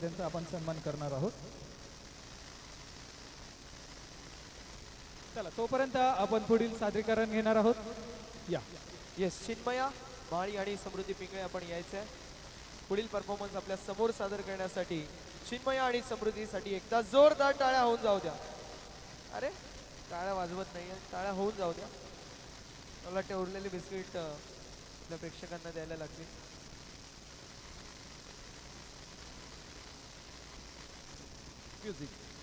त्यांचा आपण सन्मान करणार आहोत. चला तोपर्यंत आपण पुढील सादरीकरण घेणार आहोत. या. येस चिन्मया माळी आणि समृद्धी पिंगळे आपण यायचं आहे पुढील परफॉर्मन्स आपल्यासमोर सादर करण्यासाठी चिन्मया आणि समृद्धीसाठी एकदा जोरदार टाळ्या होऊन जाऊ द्या. अरे टाळ्या वाजवत नाही टाळ्या होऊन जाऊ द्या. मला वाटते उरलेली बिस्किट आपल्या प्रेक्षकांना द्यायला लागतील music.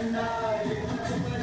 and I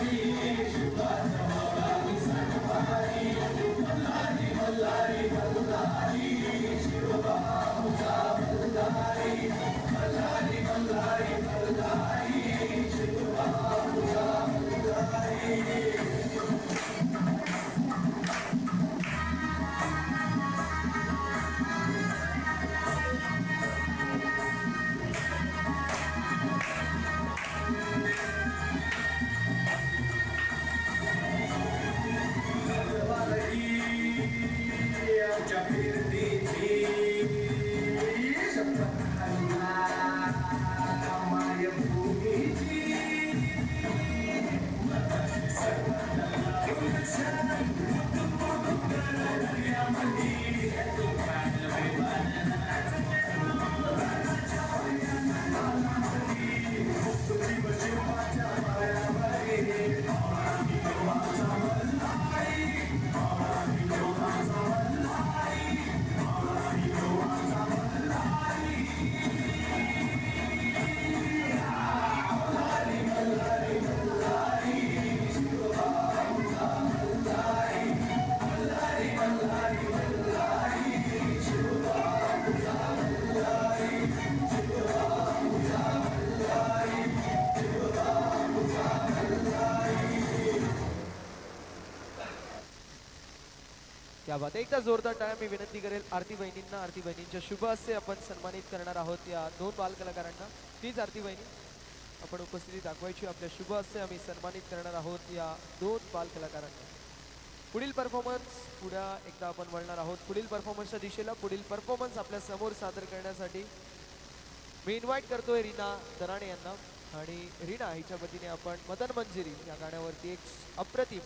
या बात एकदा जोरदार टाळ्या मी विनंती करेल आरती बहिणींना आरती बहिणींच्या शुभ असे आपण सन्मानित करणार आहोत या दोन बालकलाकारांना प्लीज आरती बहिणी आपण उपस्थिती दाखवायची आपल्या शुभ असे आम्ही सन्मानित करणार आहोत या दोन बालकलाकारांना पुढील परफॉर्मन्स पुढे एकदा आपण वळणार आहोत. पुढील परफॉर्मन्सच्या दिशेला पुढील परफॉर्मन्स आपल्यासमोर सादर करण्यासाठी मी इन्व्हाइट करतोय रीना दराणे यांना. आणि रीना हिच्या वतीने आपण मदन मंजिरी या गाण्यावरती एक अप्रतिम